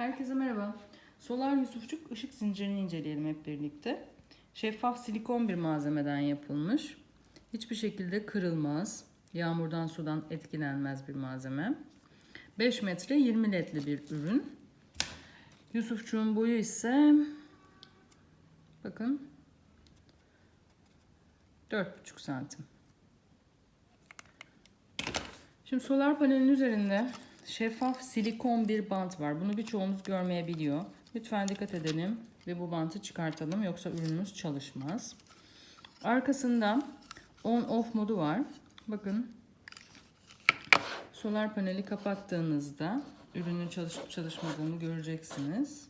Herkese merhaba. Solar Yusufçuk ışık zincirini inceleyelim hep birlikte. Şeffaf silikon bir malzemeden yapılmış. Hiçbir şekilde kırılmaz. Yağmurdan sudan etkilenmez bir malzeme. 5 metre 20 ledli bir ürün. Yusufçuğun boyu ise bakın 4,5 santim. Şimdi solar panelin üzerinde şeffaf silikon bir bant var. Bunu birçoğumuz görmeyebiliyor. Lütfen dikkat edelim ve bu bantı çıkartalım yoksa ürünümüz çalışmaz. Arkasında on off modu var. Bakın solar paneli kapattığınızda ürünün çalışıp çalışmadığını göreceksiniz.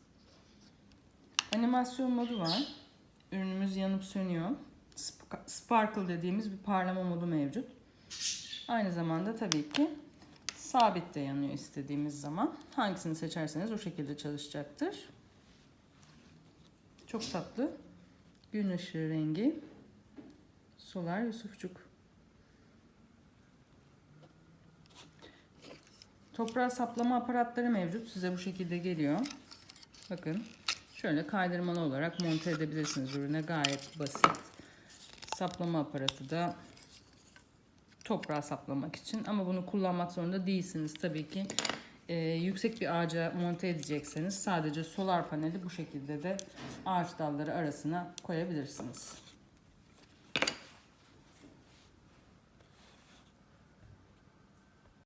Animasyon modu var. Ürünümüz yanıp sönüyor. Sp- Sparkle dediğimiz bir parlama modu mevcut. Aynı zamanda tabii ki sabit de yanıyor istediğimiz zaman. Hangisini seçerseniz o şekilde çalışacaktır. Çok tatlı. Gün ışığı rengi. Solar Yusufçuk. Toprağa saplama aparatları mevcut. Size bu şekilde geliyor. Bakın. Şöyle kaydırmalı olarak monte edebilirsiniz ürüne. Gayet basit. Saplama aparatı da toprağa saplamak için ama bunu kullanmak zorunda değilsiniz tabii ki. Ee, yüksek bir ağaca monte edecekseniz sadece solar paneli bu şekilde de ağaç dalları arasına koyabilirsiniz.